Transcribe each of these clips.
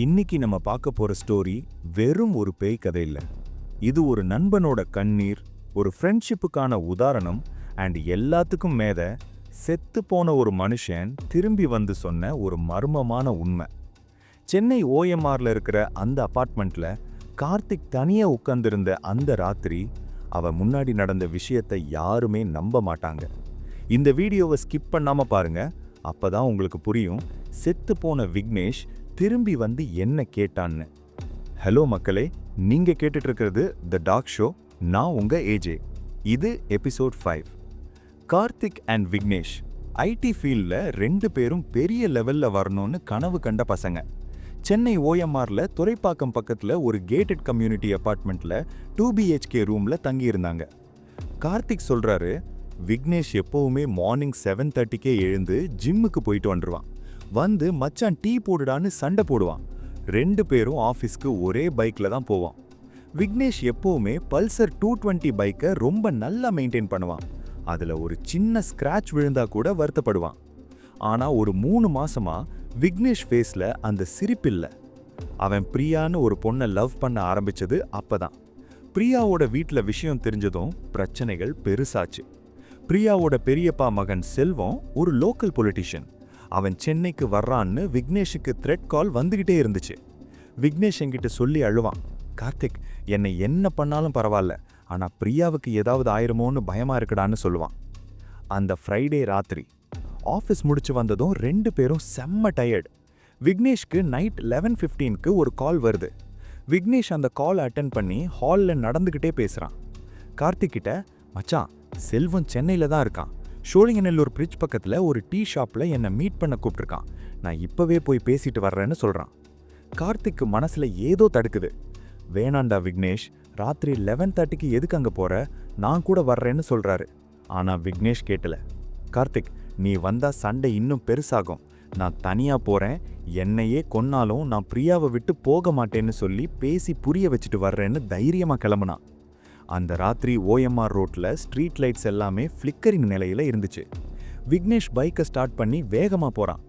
இன்னைக்கு நம்ம பார்க்க போற ஸ்டோரி வெறும் ஒரு பேய் கதை இல்லை. இது ஒரு நண்பனோட கண்ணீர் ஒரு ஃப்ரெண்ட்ஷிப்புக்கான உதாரணம் அண்ட் எல்லாத்துக்கும் மேத செத்து போன ஒரு மனுஷன் திரும்பி வந்து சொன்ன ஒரு மர்மமான உண்மை. சென்னை ஓஎம்ஆரில் இருக்கிற அந்த அபார்ட்மெண்ட்ல கார்த்திக் தனியாக உட்கார்ந்திருந்த அந்த ராத்திரி அவ முன்னாடி நடந்த விஷயத்தை யாருமே நம்ப மாட்டாங்க. இந்த வீடியோவை ஸ்கிப் பண்ணாமல் பாருங்க அப்பதான் உங்களுக்கு புரியும். செத்து போன விக்னேஷ் திரும்பி வந்து என்ன கேட்டான்னு. ஹலோ மக்களே நீங்க கேட்டுட்டு இருக்கிறது த டாக் ஷோ நான் உங்க ஏஜே இது episode five Karthik and Vignesh IT ஃபீல்டில் ரெண்டு பேரும் பெரிய லெவலில் வரணும்னு கனவு கண்ட பசங்க. சென்னை ஓஎம்ஆரில் துறைப்பாக்கம் பக்கத்தில் ஒரு கேட்டட் கம்யூனிட்டி அப்பார்ட்மெண்ட்டில் டூ பிஹெச்கே ரூமில் தங்கியிருந்தாங்க. கார்த்திக் சொல்கிறாரு விக்னேஷ் எப்போவுமே மார்னிங் செவன் தேர்ட்டிக்கே எழுந்து ஜிம்முக்கு போயிட்டு வந்துருவான். வந்து மச்சான் டீ போடுடான்னு சண்டை போடுவான். ரெண்டு பேரும் ஆஃபீஸ்க்கு ஒரே பைக்கில் தான் போவான். விக்னேஷ் எப்போவுமே பல்சர் டூ டுவெண்ட்டி பைக்கை ரொம்ப நல்லா மெயின்டைன் பண்ணுவான். அதில் ஒரு சின்ன ஸ்க்ராட்ச் விழுந்தா கூட வருத்தப்படுவான். ஆனால் ஒரு மூணு மாசமாக விக்னேஷ் ஃபேஸில் அந்த சிரிப்பில்லை அவன் பிரியான்னு ஒரு பொண்ணை லவ் பண்ண ஆரம்பித்தது அப்பதான். பிரியாவோட வீட்டில் விஷயம் தெரிஞ்சதும் பிரச்சனைகள் பெருசாச்சு. பிரியாவோட பெரியப்பா மகன் செல்வம் ஒரு லோக்கல் பொலிட்டிஷியன். அவன் சென்னைக்கு வர்றான்னு விக்னேஷுக்கு த்ரெட் கால் வந்துக்கிட்டே இருந்துச்சு. விக்னேஷ் என்கிட்ட சொல்லி அழுவான். கார்த்திக் என்னை என்ன பண்ணாலும் பரவாயில்ல. ஆனால் பிரியாவுக்கு ஏதாவது ஆயிருமோன்னு பயமாக இருக்குடான்னு சொல்லுவான். அந்த ஃப்ரைடே ராத்திரி ஆஃபீஸ் முடிச்சு வந்ததும் ரெண்டு பேரும் செம்ம டயர்டு விக்னேஷ்க்கு நைட் லெவன் ஃபிஃப்டீனுக்கு ஒரு கால் வருது. விக்னேஷ் அந்த கால் அட்டன் பண்ணி ஹாலில் நடந்துக்கிட்டே பேசுகிறான் கார்த்திக் கிட்ட மச்சான் செல்வம் சென்னையில் தான் இருக்கான். சோழிங்கநல்லூர் பிரிட்ஜ் பக்கத்தில் ஒரு டீ ஷாப்பில் என்னை மீட் பண்ண கூப்பிட்ருக்கான் நான் இப்போவே போய் பேசிட்டு வர்றேன்னு சொல்கிறான் கார்த்திக்கு மனசில் ஏதோ தடுக்குது. வேணாண்டா விக்னேஷ் ராத்திரி லெவன் தேர்ட்டிக்கு எதுக்கு அங்கே போகிற நான் கூட வர்றேன்னு சொல்கிறாரு ஆனால் விக்னேஷ் கேட்டல கார்த்திக் நீ வந்தால் சண்டை இன்னும் பெருசாகும். நான் தனியாக போகிறேன் என்னையே கொன்னாலும் நான் பிரியாவை விட்டு போக மாட்டேன்னு சொல்லி பேசி புரிய வச்சுட்டு வர்றேன்னு தைரியமாக கிளம்புனான். அந்த ராத்திரி ஓஎம்ஆர் ரோட்டில் ஸ்ட்ரீட் லைட்ஸ் எல்லாமே ஃப்ளிக்கரிங் நிலையில் இருந்துச்சு. விக்னேஷ் பைக்கை ஸ்டார்ட் பண்ணி வேகமாக போகிறான்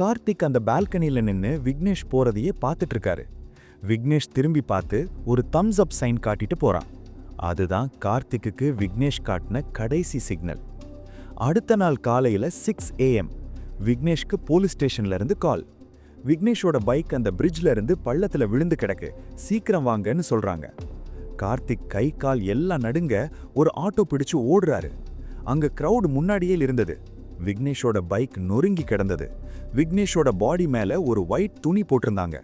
கார்த்திக் அந்த பால்கனியில் நின்று விக்னேஷ் போகிறதையே பார்த்துட்ருக்காரு விக்னேஷ் திரும்பி பார்த்து ஒரு தம்ஸ் அப் சைன் காட்டிட்டு போகிறான் அதுதான் கார்த்திக்குக்கு விக்னேஷ் காட்டின கடைசி சிக்னல் அடுத்த நாள் காலையில் சிக்ஸ் ஏஎம் விக்னேஷ்க்கு போலீஸ் ஸ்டேஷன்லேருந்து கால் விக்னேஷோட பைக் அந்த பிரிட்ஜ்ல இருந்து பள்ளத்தில் விழுந்து கிடக்கு. சீக்கிரம் வாங்கன்னு சொல்கிறாங்க கார்த்திக் கை கால் எல்லாம் நடுங்க ஒரு ஆட்டோ பிடிச்சு ஓடுறாரு. அங்க க்ரௌட் முன்னாடியே இருந்தது. விக்னேஷோட பைக் நொறுங்கி கிடந்தது. விக்னேஷோட பாடி மேல ஒரு ஒயிட் துணி போட்டிருந்தாங்க.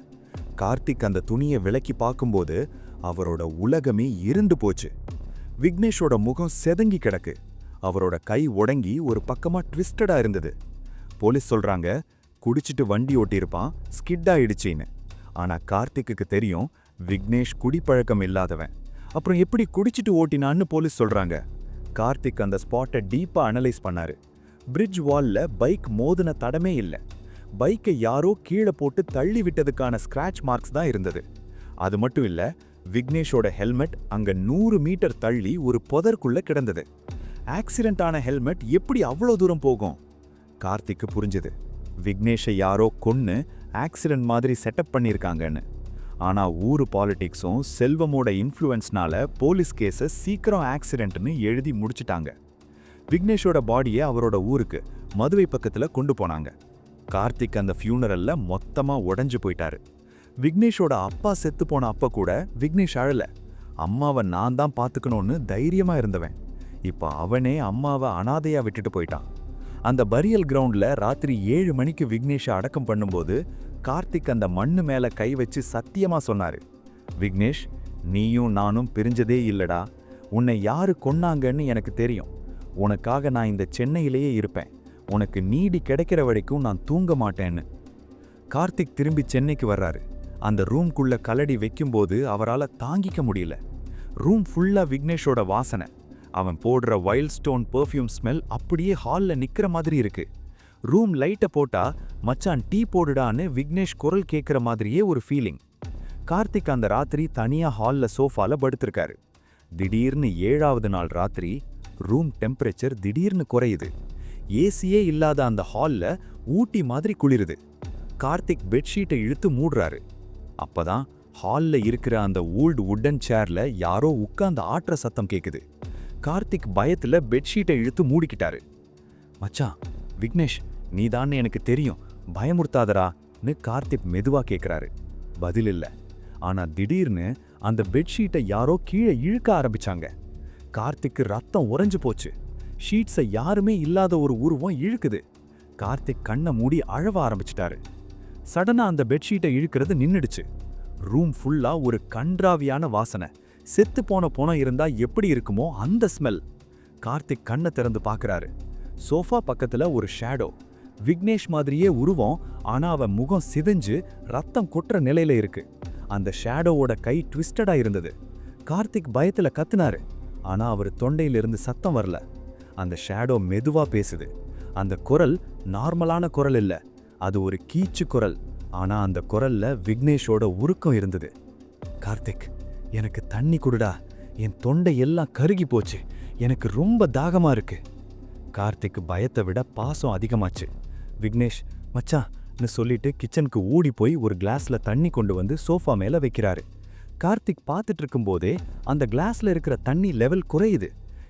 கார்த்திக் அந்த துணியை விலக்கி பார்க்கும்போது அவரோட உலகமே இருண்டு போச்சு. விக்னேஷோட முகம் செதங்கி கிடக்கு. அவரோட கை உடங்கி ஒரு பக்கமா ட்விஸ்டடா இருந்தது. போலீஸ் சொல்றாங்க குடிச்சிட்டு வண்டி ஓட்டியிருப்பான் ஸ்கிட் ஆயிடுச்சின்னு. ஆனா கார்த்திக்குக்கு தெரியும் விக்னேஷ் குடிப்பழக்கம் இல்லாதவன். அப்புறம் எப்படி குடிச்சிட்டு ஓட்டினான்னு போலீஸ் சொல்கிறாங்க கார்த்திக் அந்த ஸ்பாட்டை டீப்பாக அனலைஸ் பண்ணாரு. பிரிட்ஜ் வாலில் பைக் மோதின தடமே இல்லை. பைக்கை யாரோ கீழே போட்டு தள்ளி விட்டதுக்கான ஸ்க்ராட்ச் மார்க்ஸ் தான் இருந்தது. அது மட்டும் இல்லை விக்னேஷோட ஹெல்மெட் அங்கே நூறு மீட்டர் தள்ளி ஒரு புதற்குள்ளே கிடந்தது. ஆக்சிடென்ட் ஆன ஹெல்மெட் எப்படி அவ்வளோ தூரம் போகும்? கார்த்திக்கு புரிஞ்சுது. விக்னேஷை யாரோ கொன்று ஆக்சிடென்ட் மாதிரி செட்டப் பண்ணியிருக்காங்கன்னு ஆனால் ஊர் பாலிடிக்ஸும் செல்வமோட இன்ஃப்ளூயன்ஸ்னால போலீஸ் கேஸை சீக்கிரம் ஆக்சிடென்ட்னு எழுதி முடிச்சிட்டாங்க. விக்னேஷோட பாடியை அவரோட ஊருக்கு மதுவை பக்கத்தில் கொண்டு போனாங்க. கார்த்திக் அந்த ஃபியூனரலில் மொத்தமாக உடஞ்சு போயிட்டாரு. விக்னேஷோட அப்பா செத்து போன அப்போ கூட விக்னேஷ் அழலை. அம்மாவை நான் தான் பார்த்துக்கணும்னு தைரியமாக இருந்தவன். இப்போ அவனே அம்மாவை அனாதையாக விட்டுட்டு போயிட்டான். அந்த பரியல் கிரவுண்டில் ராத்திரி ஏழு மணிக்கு விக்னேஷை அடக்கம் பண்ணும்போது கார்த்திக் அந்த மண்ணு மேல கை வச்சு சத்தியமா சொன்னாரு. விக்னேஷ் நீயும் நானும் பிரிஞ்சதே இல்லடா. உன்னை யாரு கொன்னாங்கன்னு எனக்கு தெரியும். உனக்காக நான் இந்த சென்னையிலேயே இருப்பேன். உனக்கு நீடி கிடைக்கிற வரைக்கும் நான் தூங்க மாட்டேன்னு. கார்த்திக் திரும்பி சென்னைக்கு வர்றாரு. அந்த ரூம்குள்ள கலடி வைக்கும்போது அவரால் தாங்கிக்க முடியல. ரூம் ஃபுல்லா விக்னேஷோட வாசனை. அவன் போடுற வைல்ட் ஸ்டோன் பெர்ஃப்யூம் ஸ்மெல் அப்படியே ஹாலில் நிற்கிற மாதிரி இருக்குது ரூம் லைட்டை போட்டா மச்சான் டீ போடுடான்னு விக்னேஷ் குரல் கேட்குற மாதிரியே ஒரு ஃபீலிங் கார்த்திக் அந்த ராத்திரி தனியாக ஹாலில் சோஃபாவில் படுத்திருக்காரு. திடீர்னு ஏழாவது நாள் ராத்திரி ரூம் டெம்பரேச்சர் திடீர்னு குறையுது. ஏசியே இல்லாத அந்த ஹாலில் ஊட்டி மாதிரி குளிருது. கார்த்திக் பெட்ஷீட்டை இழுத்து மூடுறாரு. அப்பதான் ஹாலில் இருக்கிற அந்த ஓல்டு உட்டன் சேர்ல யாரோ உட்காந்து ஆட்டுற சத்தம் கேட்குது கார்த்திக் பயத்தில் பெட்ஷீட்டை இழுத்து மூடிக்கிட்டாரு. மச்சான் விக்னேஷ் நீதான்னு எனக்கு தெரியும். பயமுறுத்தாதரான்னு கார்த்திக் மெதுவா கேட்குறாரு பதில் இல்ல. ஆனா திடீர்னு அந்த பெட்ஷீட்டை யாரோ கீழே இழுக்க ஆரம்பிச்சாங்க. கார்த்திக்கு ரத்தம் உறைஞ்சு போச்சு. ஷீட்ஸை யாருமே இல்லாத ஒரு உருவம் இழுக்குது. கார்த்திக் கண்ணை மூடி அழவ ஆரம்பிச்சிட்டாரு. சடனா அந்த பெட்ஷீட்டை இழுக்கிறது நின்னுடுச்சு. ரூம் ஃபுல்லா ஒரு கன்றாவியான வாசனை. செத்து போன பணம் இருந்தா எப்படி இருக்குமோ அந்த ஸ்மெல். கார்த்திக் கண்ணை திறந்து பார்க்குறாரு சோஃபா பக்கத்துல ஒரு ஷேடோ. விக்னேஷ் மாதிரியே உருவம் ஆனால் அவன் முகம் சிதைஞ்சு ரத்தம் கொட்டுற நிலையில இருக்கு. அந்த ஷேடோவோட கை ட்விஸ்டடா இருந்தது. கார்த்திக் பயத்துல கத்துனாரு ஆனா அவர் தொண்டையிலிருந்து சத்தம் வரல. அந்த ஷேடோ மெதுவா பேசுது. அந்த குரல் நார்மலான குரல் இல்ல அது ஒரு கீச்சு குரல். ஆனா அந்த குரல்ல விக்னேஷோட உருக்கம் இருந்தது. கார்த்திக் எனக்கு தண்ணி குடுடா. என் தொண்டை எல்லாம் கருகி போச்சு. எனக்கு ரொம்ப தாகமா இருக்கு. கார்த்திக் பயத்தை விட பாசம் அதிகமாச்சு. விக்னேஷ் மச்சான்னு சொல்லிட்டு கிச்சனுக்கு ஓடி போய் ஒரு கிளாஸ்ல தண்ணி கொண்டு வந்து சோஃபா மேல வைக்கிறாரு. கார்த்திக் பார்த்துட்டு இருக்கும்போதே அந்த கிளாஸ்ல இருக்கிற தண்ணி லெவல் குறையுது.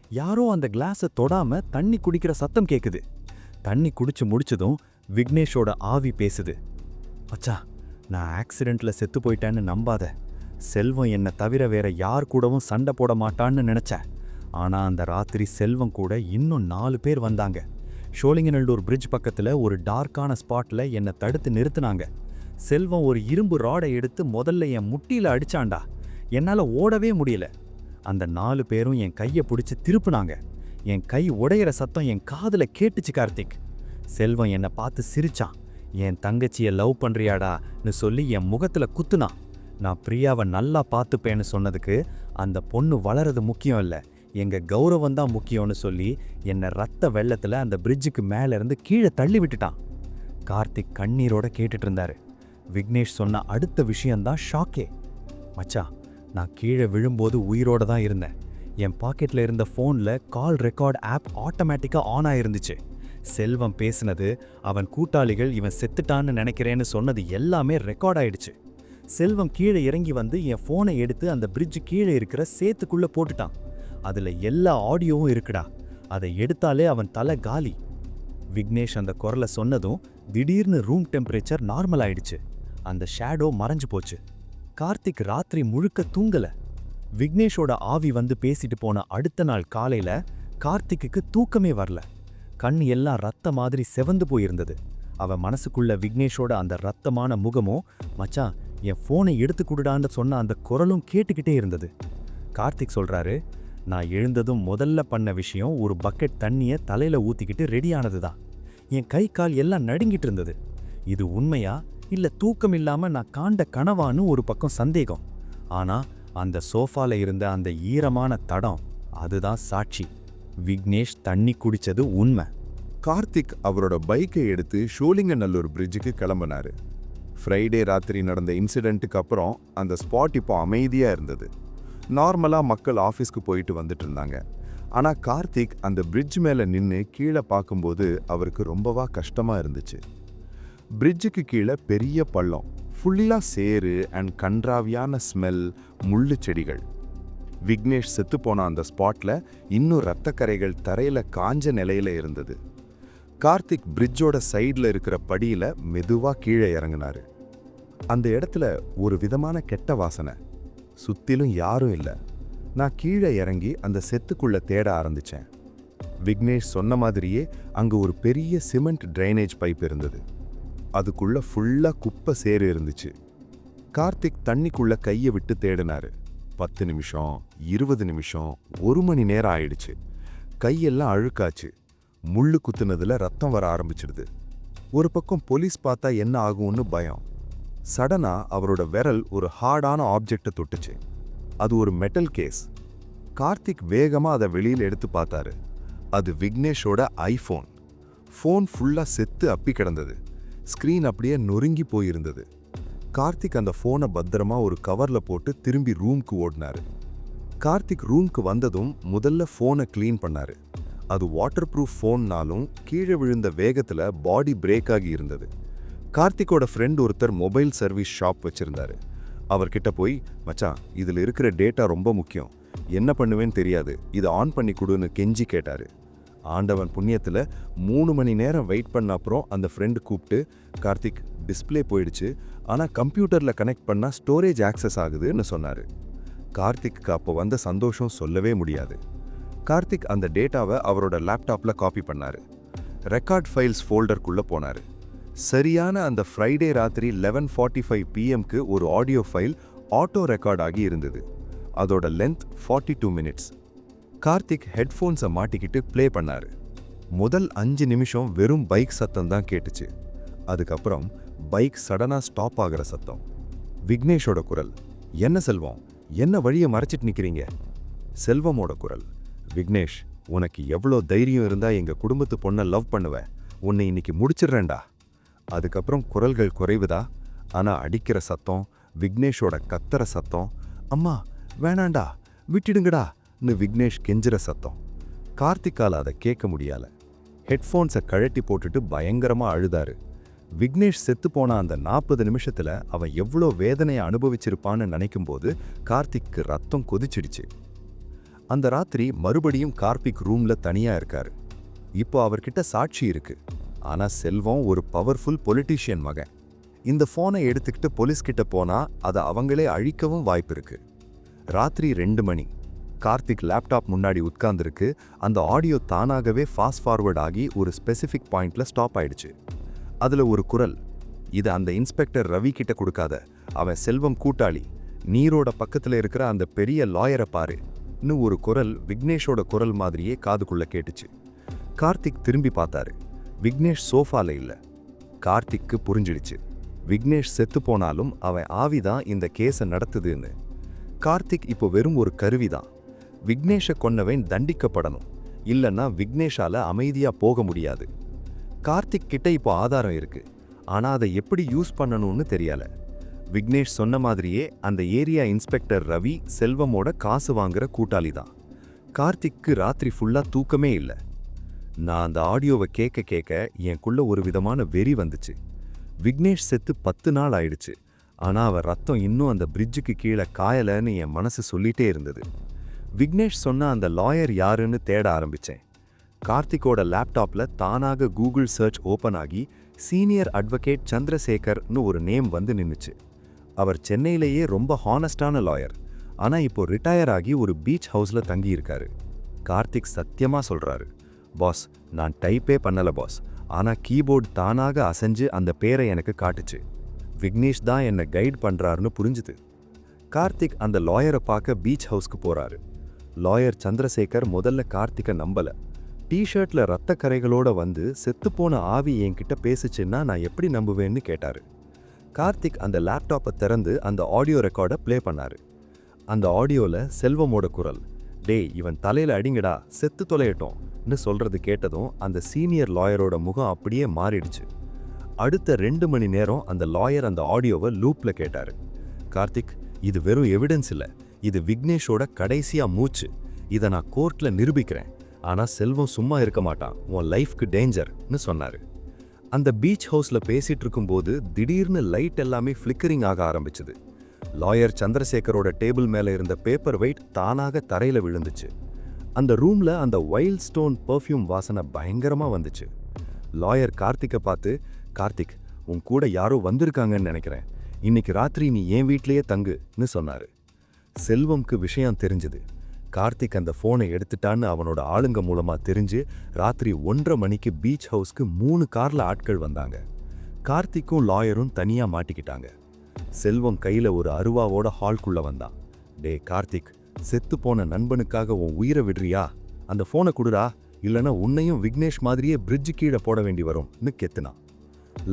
யாரோ அந்த கிளாஸை தொடாம தண்ணி குடிக்கிற சத்தம் கேட்குது தண்ணி குடிச்சு முடிச்சதும் விக்னேஷோட ஆவி பேசுது. மச்சா நான் ஆக்சிடெண்ட்டில் செத்து போயிட்டேன்னு நம்பாத. செல்வம் என்னை தவிர வேற யார் கூடவும் சண்டை போட மாட்டான்னு நினச்சேன். ஆனால் அந்த ராத்திரி செல்வம் கூட இன்னும் நாலு பேர் வந்தாங்க. ஷோலிங்கநல்லூர் பிரிட்ஜ் பக்கத்தில் ஒரு டார்க்கான ஸ்பாட்டில் என்னை தடுத்து நிறுத்தினாங்க. செல்வம் ஒரு இரும்பு ராடை எடுத்து முதல்ல என் முட்டியில் அடிச்சான்டா. என்னால் ஓடவே முடியல. அந்த நாலு பேரும் என் கையை பிடிச்சி திருப்புனாங்க. என் கை உடையிற சத்தம் என் காதில் கேட்டுச்சு கார்த்திக். செல்வம் என்னை பார்த்து சிரிச்சான். என் தங்கச்சியை லவ் பண்ணுறியாடான்னு சொல்லி என் முகத்தில் குத்துனான். நான் பிரியாவை நல்லா பார்த்துப்பேன்னு சொன்னதுக்கு அந்த பொண்ணு வளரது முக்கியம் இல்லை. எங்கள் கௌரவம் தான் முக்கியம்னு சொல்லி என்னை ரத்த வெள்ளத்தில் அந்த பிரிட்ஜுக்கு மேலேருந்து கீழே தள்ளி விட்டுட்டான். கார்த்திக் கண்ணீரோட கேட்டுட்டு இருந்தாரு. விக்னேஷ் சொன்ன அடுத்த விஷயந்தான் ஷாக்கே. மச்சா நான் கீழே விழும்போது உயிரோட தான் இருந்தேன். என் பாக்கெட்டில் இருந்த ஃபோனில் கால் ரெக்கார்ட் ஆப் ஆட்டோமேட்டிக்காக ஆன் ஆயிருந்துச்சு. செல்வம் பேசினது அவன் கூட்டாளிகள் இவன் செத்துட்டான்னு நினைக்கிறேன்னு சொன்னது எல்லாமே ரெக்கார்ட் ஆயிடுச்சு. செல்வம் கீழே இறங்கி வந்து என் ஃபோனை எடுத்து அந்த பிரிட்ஜ் கீழே இருக்கிற சேத்துக்குள்ளே போட்டுட்டான். அதில் எல்லா ஆடியோவும் இருக்குடா. அதை எடுத்தாலே அவன் தலை காலி. விக்னேஷ் அந்த குரலை சொன்னதும் திடீர்னு ரூம் டெம்பரேச்சர் நார்மல் ஆயிடுச்சு. அந்த ஷேடோ மறைஞ்சு போச்சு. கார்த்திக் ராத்திரி முழுக்க தூங்கல. விக்னேஷோட ஆவி வந்து பேசிட்டு போன அடுத்த நாள் காலையில கார்த்திக்குக்கு தூக்கமே வரல. கண் எல்லாம் ரத்த மாதிரி செவந்து போயிருந்தது. அவன் மனசுக்குள்ள விக்னேஷோட அந்த ரத்தமான முகமும் மச்சான் என் ஃபோனை எடுத்து குடுடான்னு சொன்ன அந்த குரலும் கேட்டுக்கிட்டே இருந்தது. கார்த்திக் சொல்றாரு நான் எழுந்ததும் முதல்ல பண்ண விஷயம் ஒரு பக்கெட் தண்ணியை தலையில் ஊற்றிக்கிட்டு ரெடியானது தான் என் கை கால் எல்லாம் நடுங்கிட்டு இருந்தது. இது உண்மையா? இல்லை தூக்கம் இல்லாமல் நான் காண்ட கனவான்னு ஒரு பக்கம் சந்தேகம். ஆனால் அந்த சோஃபாவில் இருந்த அந்த ஈரமான தடம் அதுதான் சாட்சி. விக்னேஷ் தண்ணி குடித்தது உண்மை. கார்த்திக் அவரோட பைக்கை எடுத்து ஷோலிங்கநல்லூர் பிரிட்ஜுக்கு கிளம்பினாரு. ஃப்ரைடே ராத்திரி நடந்த இன்சிடெண்ட்டுக்கு அப்புறம் அந்த ஸ்பாட் இப்போ அமைதியாக இருந்தது. நார்மலாக மக்கள் ஆஃபீஸ்க்கு போயிட்டு வந்துட்டு இருந்தாங்க. ஆனால் கார்த்திக் அந்த பிரிட்ஜ் மேலே நின்று கீழே பார்க்கும்போது அவருக்கு ரொம்பவா கஷ்டமாக இருந்துச்சு. பிரிட்ஜுக்கு கீழே பெரிய பள்ளம் ஃபுல்லாக சேறு அண்ட் கன்றாவியான ஸ்மெல் முள்ளு செடிகள். விக்னேஷ் செத்துப்போன அந்த ஸ்பாட்டில் இன்னும் ரத்தக்கரைகள் தரையில் காஞ்ச நிலையில இருந்தது. கார்த்திக் பிரிட்ஜோட சைடில் இருக்கிற படியில் மெதுவாக கீழே இறங்கினார். அந்த இடத்துல ஒரு விதமான கெட்ட வாசனை. சுத்திலும் யாரும் இல்லை. நான் கீழே இறங்கி அந்த செத்துக்குள்ள தேட ஆரம்பிச்சேன். விக்னேஷ் சொன்ன மாதிரியே அங்க ஒரு பெரிய சிமெண்ட் ட்ரைனேஜ் பைப் இருந்தது. அதுக்குள்ள ஃபுல்லா குப்பை சேறு இருந்துச்சு. கார்த்திக் தண்ணிக்குள்ள கையை விட்டு தேடினாரு. பத்து நிமிஷம் இருபது நிமிஷம் ஒரு மணி நேரம் ஆயிடுச்சு. கையெல்லாம் அழுக்காச்சு. முள்ளு குத்துனதுல ரத்தம் வர ஆரம்பிச்சிடுது. ஒரு பக்கம் போலீஸ் பார்த்தா என்ன ஆகும்னு பயம். சடனா அவரோட விரல் ஒரு ஹார்டான ஆப்ஜெக்டை தொட்டுச்சு. அது ஒரு மெட்டல் கேஸ் கார்த்திக் வேகமாக அதை வெளியில் எடுத்து பார்த்தாரு. அது விக்னேஷோட ஐஃபோன் ஃபோன் ஃபுல்லாக செத்து அப்பி கிடந்தது. ஸ்க்ரீன் அப்படியே நொறுங்கி போயிருந்தது. கார்த்திக் அந்த ஃபோனை பத்திரமா ஒரு கவரில் போட்டு திரும்பி ரூம்க்கு ஓடினாரு. கார்த்திக் ரூம்க்கு வந்ததும் முதல்ல ஃபோனை க்ளீன் பண்ணாரு. அது வாட்டர் ப்ரூஃப் ஃபோன்னாலும் கீழே விழுந்த வேகத்தில் பாடி பிரேக் ஆகி இருந்தது. கார்த்திக்கோட ஃப்ரெண்ட் ஒருத்தர் மொபைல் சர்வீஸ் ஷாப் வச்சுருந்தாரு. அவர்கிட்ட போய் மச்சான் இதில் இருக்கிற டேட்டா ரொம்ப முக்கியம். என்ன பண்ணுவேன்னு தெரியாது. இதை ஆன் பண்ணி கொடுன்னு கெஞ்சி கேட்டார். ஆண்டவன் புண்ணியத்தில் மூணு மணி நேரம் வெயிட் பண்ண அப்புறம் அந்த ஃப்ரெண்டு கூப்பிட்டு கார்த்திக் டிஸ்ப்ளே போயிடுச்சு. ஆனால் கம்ப்யூட்டரில் கனெக்ட் பண்ணா ஸ்டோரேஜ் ஆக்சஸ் ஆகுதுன்னு சொன்னார். கார்த்திக்கு அப்போ வந்த சந்தோஷம் சொல்லவே முடியாது. கார்த்திக் அந்த டேட்டாவை அவரோட லேப்டாப்பில் காப்பி பண்ணார். ரெக்கார்ட் ஃபைல்ஸ் ஃபோல்டருக்குள்ள போனார். சரியான அந்த ஃப்ரைடே ராத்திரி லெவன் ஃபார்ட்டி ஃபைவ் பிஎம்க்கு ஒரு ஆடியோ ஃபைல் ஆட்டோ ரெக்கார்ட் ஆகி இருந்தது. அதோட length forty two minutes Karthik ஹெட்ஃபோன்ஸை மாட்டிக்கிட்டு ப்ளே பண்ணாரு. முதல் அஞ்சு நிமிஷம் வெறும் பைக் சத்தம் தான் கேட்டுச்சு. அதுக்கப்புறம் பைக் சடனாக ஸ்டாப் ஆகிற சத்தம். விக்னேஷோட குரல் என்ன செல்வம்? என்ன வழியை மறைச்சிட்டு நிக்கிறீங்க? செல்வமோட குரல் விக்னேஷ் உனக்கு எவ்வளோ தைரியம் இருந்தா எங்க குடும்பத்து பொண்ணை லவ் பண்ணுவேன் உன்னை இன்னைக்கு முடிச்சிடுறேன்டா. அதுக்கப்புறம் குரல்கள் குறைவுதா? ஆனால் அடிக்கிற சத்தம் விக்னேஷோட கத்துற சத்தம் அம்மா வேணாண்டா விட்டுடுங்கடான்னு விக்னேஷ் கெஞ்சுற சத்தம். கார்த்திக்கால் அதை கேட்க முடியல. ஹெட்ஃபோன்ஸை கழட்டி போட்டுட்டு பயங்கரமாக அழுதாரு. விக்னேஷ் செத்து போன அந்த நாற்பது நிமிஷத்தில் அவன் எவ்வளோ வேதனையை அனுபவிச்சிருப்பான்னு நினைக்கும்போது கார்த்திக்கு ரத்தம் கொதிச்சிடுச்சு. அந்த ராத்திரி மறுபடியும் கார்த்திக் ரூம்ல தனியாக இருக்கார். இப்போ அவர்கிட்ட சாட்சி இருக்கு. ஆனால் செல்வம் ஒரு பவர்ஃபுல் பொலிட்டீஷியன் மகன். இந்த ஃபோனை எடுத்துக்கிட்டு போலீஸ் போனால் அதை அவங்களே அழிக்கவும் வாய்ப்பு இருக்குது ராத்திரி ரெண்டு மணி. கார்த்திக் லேப்டாப் முன்னாடி உட்கார்ந்துருக்கு. அந்த ஆடியோ தானாகவே ஃபாஸ்ட் ஃபார்வர்ட் ஆகி ஒரு ஸ்பெசிஃபிக் பாயிண்டில் ஸ்டாப் ஆயிடுச்சு. அதில் ஒரு குரல் இது அந்த இன்ஸ்பெக்டர் ரவி கிட்ட கொடுக்காத. அவன் செல்வம் கூட்டாளி. நீரோட பக்கத்தில் இருக்கிற அந்த பெரிய லாயரை பாரு. இன்னும் ஒரு குரல் விக்னேஷோட குரல் மாதிரியே காதுக்குள்ளே கேட்டுச்சு. கார்த்திக் திரும்பி பார்த்தாரு. விக்னேஷ் சோஃபால இல்லை. கார்த்திக்கு புரிஞ்சிடுச்சு. விக்னேஷ் செத்து போனாலும் அவன் ஆவிதான் இந்த கேஸை நடத்துதுன்னு. கார்த்திக் இப்போ வெறும் ஒரு கருவிதான். விக்னேஷை கொன்னவன் தண்டிக்கப்படணும். இல்லைன்னா விக்னேஷால அமைதியா போக முடியாது. கார்த்திக் கிட்ட இப்போ ஆதாரம் இருக்கு. ஆனா அதை எப்படி யூஸ் பண்ணணும்னு தெரியல. விக்னேஷ் சொன்ன மாதிரியே அந்த ஏரியா இன்ஸ்பெக்டர் ரவி செல்வமோட காசு வாங்குற கூட்டாளி தான் கார்த்திக்கு ராத்திரி ஃபுல்லா தூக்கமே இல்லை. நான் அந்த ஆடியோவை கேட்க கேட்க எனக்குள்ள ஒரு விதமான வெறி வந்துச்சு. விக்னேஷ் செத்து பத்து நாள் ஆயிடுச்சு. ஆனா அவன் ரத்தம் இன்னும் அந்த பிரிட்ஜுக்கு கீழே காயலைன்னு என் மனசு சொல்லிட்டே இருந்தது. விக்னேஷ் சொன்ன அந்த லாயர் யாருன்னு தேட ஆரம்பிச்சேன். கார்த்திக்கோட லேப்டாப்ல தானாக கூகுள் சர்ச் ஓப்பன் ஆகி சீனியர் அட்வொகேட் சந்திரசேகர்னு ஒரு நேம் வந்து நின்னுச்சு. அவர் சென்னையிலேயே ரொம்ப ஹானஸ்டான லாயர். ஆனா இப்போ ரிட்டையர் ஆகி ஒரு பீச் ஹவுஸ்ல தங்கியிருக்காரு. கார்த்திக் சத்தியமா சொல்றாரு. பாஸ் நான் டைப்பே பண்ணல பாஸ் ஆனால் கீபோர்டு தானாக அசைஞ்சு அந்த பேரை எனக்கு காட்டுச்சு. விக்னேஷ் தான் என்னை கைட் பண்ணுறாருன்னு புரிஞ்சுது. கார்த்திக் அந்த லாயரை பார்க்க பீச் ஹவுஸ்க்கு போகிறாரு லாயர் சந்திரசேகர் முதல்ல கார்த்திகை நம்பலை. டிஷர்ட்டில் ரத்த கரைகளோட வந்து செத்துப்போன ஆவி என்கிட்ட பேசுச்சுன்னா நான் எப்படி நம்புவேன்னு கேட்டார். கார்த்திக் அந்த லேப்டாப்பை திறந்து அந்த ஆடியோ ரெக்கார்டை ப்ளே பண்ணார். அந்த ஆடியோவில் செல்வமோட குரல். டேய் இவன் தலையில் அடிங்கடா செத்து ன்னு சொல்கிறது கேட்டதும் அந்த சீனியர் லாயரோட முகம் அப்படியே மாறிடுச்சு. அடுத்த ரெண்டு மணி நேரம் அந்த லாயர் அந்த ஆடியோவை லூப்பில் கேட்டார். கார்த்திக் இது வெறும் எவிடன்ஸ் இல்லை. இது விக்னேஷோட கடைசியாக மூச்சு. இதை நான் கோர்ட்டில் நிரூபிக்கிறேன். ஆனால் செல்வம் சும்மா இருக்க மாட்டான். உன் லைஃப்க்கு டேஞ்சர்னு சொன்னார். அந்த பீச் ஹவுஸில் பேசிகிட்டு இருக்கும்போது திடீர்னு லைட் எல்லாமே ஃப்ளிக்கரிங் ஆக ஆரம்பிச்சது. லாயர் சந்திரசேகரோட டேபிள் மேலே இருந்த பேப்பர் வெயிட் தானாக தரையில் விழுந்துச்சு. அந்த ரூம்ல அந்த வைல்ட் ஸ்டோன் பர்ஃப்யூம் வாசனை பயங்கரமா வந்துச்சு. லாயர் கார்த்திக்கை பார்த்து கார்த்திக் உன் கூட யாரோ வந்திருக்காங்கன்னு நினைக்கிறேன். இன்னைக்கு ராத்திரி நீ என் வீட்லயே தங்குன்னு சொன்னாரு. செல்வம்க்கு விஷயம் தெரிஞ்சது. கார்த்திக் அந்த ஃபோனை எடுத்துட்டான்னு அவனோட ஆளுங்க மூலமா தெரிஞ்சு ராத்திரி ஒன்றரை மணிக்கு பீச் ஹவுஸ்க்கு மூணு கார்ல ஆட்கள் வந்தாங்க. கார்த்திக்கும் லாயரும் தனியா மாட்டிக்கிட்டாங்க. செல்வம் கையில ஒரு அருவாவோட ஹால்குள்ள வந்தான். டே கார்த்திக் செத்து போன நண்பனுக்காக உன் உயிரை விடுறியா? அந்த ஃபோனை கொடுடா இல்லைன்னா உன்னையும் விக்னேஷ் மாதிரியே பிரிட்ஜ் கீழே போட வேண்டி வரும்னு கெத்துனான்.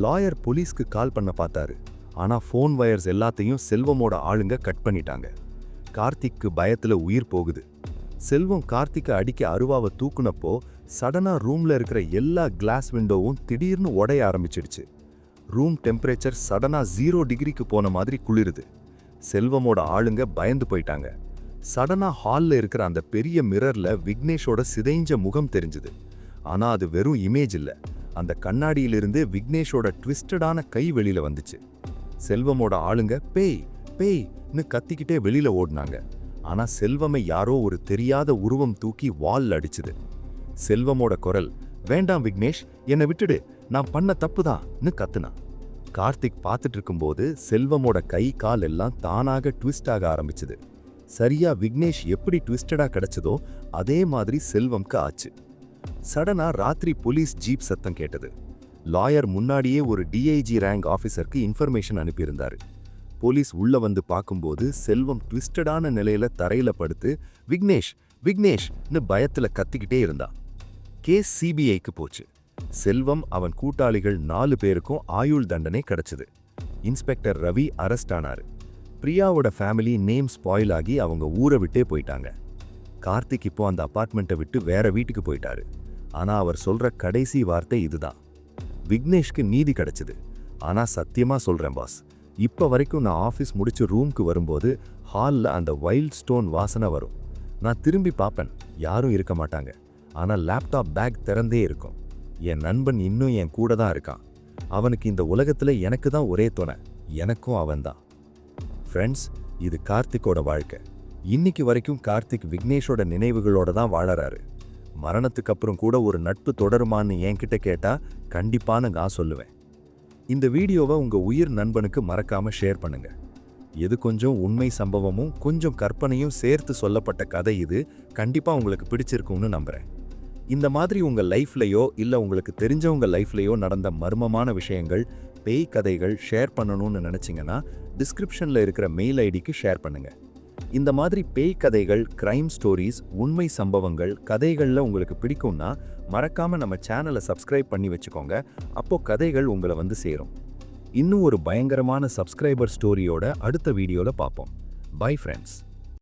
லாயர் போலீஸ்க்கு கால் பண்ண பார்த்தாரு. ஆனால் ஃபோன் வயர்ஸ் எல்லாத்தையும் செல்வமோட ஆளுங்க கட் பண்ணிட்டாங்க. கார்த்திக்கு பயத்தில் உயிர் போகுது. செல்வம் கார்த்திக்கை அடிக்க அருவாவை தூக்குனப்போ சடனாக ரூமில் இருக்கிற எல்லா கிளாஸ் விண்டோவும் திடீர்னு உடைய ஆரம்பிச்சிடுச்சு. ரூம் டெம்பரேச்சர் சடனாக ஜீரோ டிகிரிக்கு போன மாதிரி குளிருது. செல்வமோட ஆளுங்க பயந்து போயிட்டாங்க. சடனா ஹால்ல இருக்கிற அந்த பெரிய மிரர்ல விக்னேஷோட சிதைஞ்ச முகம் தெரிஞ்சுது. ஆனா அது வெறும் இமேஜ் இல்ல. அந்த கண்ணாடியிலிருந்து விக்னேஷோட ட்விஸ்டடான கை வெளியில வந்துச்சு. செல்வமோட ஆளுங்க பேய் பேய்னு கத்திக்கிட்டே வெளியில ஓடினாங்க. ஆனா செல்வமை யாரோ ஒரு தெரியாத உருவம் தூக்கி வால் அடிச்சுது. செல்வமோட குரல் வேண்டாம் விக்னேஷ் என்னை விட்டுடு நான் பண்ண தப்புதான்னு கத்துனான் கார்த்திக் பார்த்துட்டு இருக்கும்போது செல்வமோட கை கால் எல்லாம் தானாக ட்விஸ்ட் ஆக ஆரம்பிச்சுது. சரியா விக்னேஷ் எப்படி ட்விஸ்டடா கிடைச்சதோ அதே மாதிரி செல்வம்க்கு ஆச்சு. சடனா ராத்திரி போலீஸ் ஜீப் சத்தம் கேட்டது. லாயர் முன்னாடியே ஒரு டிஐஜி ரேங்க் ஆஃபீஸருக்கு இன்ஃபர்மேஷன் அனுப்பியிருந்தாரு. போலீஸ் உள்ள வந்து பார்க்கும்போது செல்வம் ட்விஸ்டடான நிலையில தரையில படுத்து விக்னேஷ் விக்னேஷ்னு பயத்துல கத்திக்கிட்டே இருந்தான் கேஸ் சிபிஐக்கு போச்சு. செல்வம் அவன் கூட்டாளிகள் நாலு பேருக்கும் ஆயுள் தண்டனை கிடைச்சது. இன்ஸ்பெக்டர் ரவி அரெஸ்ட் ஆனாரு. பிரியாவோட ஃபேமிலி நேம் ஸ்பாயில் ஆகி அவங்க ஊரை விட்டே போயிட்டாங்க. கார்த்திக் இப்போ அந்த அப்பார்ட்மெண்ட்டை விட்டு வேற வீட்டுக்கு போயிட்டாரு. ஆனால் அவர் சொல்ற கடைசி வார்த்தை இதுதான். விக்னேஷ்க்கு நீதி கிடைச்சது. ஆனால் சத்தியமாக சொல்கிறேன் பாஸ் இப்போ வரைக்கும் நான் ஆஃபீஸ் முடிச்சு ரூம்க்கு வரும்போது ஹாலில் அந்த வைல்ட் ஸ்டோன் வாசனை வரும். நான் திரும்பி பார்ப்பேன். யாரும் இருக்க மாட்டாங்க. ஆனால் லேப்டாப் பேக் திறந்தே இருக்கும். என் நண்பன் இன்னும் என் கூட தான் இருக்கான். அவனுக்கு இந்த உலகத்துல எனக்கு தான் ஒரே துணை. எனக்கும் அவன்தான். ஃப்ரெண்ட்ஸ் இது கார்த்திக்கோட வாழ்க்கை. இன்னைக்கு வரைக்கும் கார்த்திக் விக்னேஷோட நினைவுகளோட தான் வாழறாரு. மரணத்துக்கு அப்புறம் கூட ஒரு நட்பு தொடருமான்னு என்கிட்ட கேட்டா கண்டிப்பான நான் சொல்லுவேன். இந்த வீடியோவை உங்க உயிர் நண்பனுக்கு மறக்காம ஷேர் பண்ணுங்க. எது கொஞ்சம் உண்மை சம்பவமும் கொஞ்சம் கற்பனையும் சேர்த்து சொல்லப்பட்ட கதை இது கண்டிப்பா உங்களுக்கு பிடிச்சிருக்கும்னு நம்புறேன். இந்த மாதிரி உங்கள் லைஃப்லையோ இல்லை உங்களுக்கு தெரிஞ்சவங்க லைஃப்லையோ நடந்த மர்மமான விஷயங்கள் பேய் கதைகள் ஷேர் பண்ணணும்னு நினச்சிங்கன்னா டிஸ்கிரிப்ஷனில் இருக்கிற மெயில் ஐடிக்கு ஷேர் பண்ணுங்கள் இந்த மாதிரி பேய் கதைகள் கிரைம் ஸ்டோரிஸ் உண்மை சம்பவங்கள் கதைகளில் உங்களுக்கு பிடிக்கும்னா மறக்காமல் நம்ம சேனலை சப்ஸ்கிரைப் பண்ணி வச்சுக்கோங்க. அப்போது கதைகள் உங்களை வந்து சேரும். இன்னும் ஒரு பயங்கரமான சப்ஸ்கிரைபர் ஸ்டோரியோட அடுத்த வீடியோவில் பார்ப்போம். Bye friends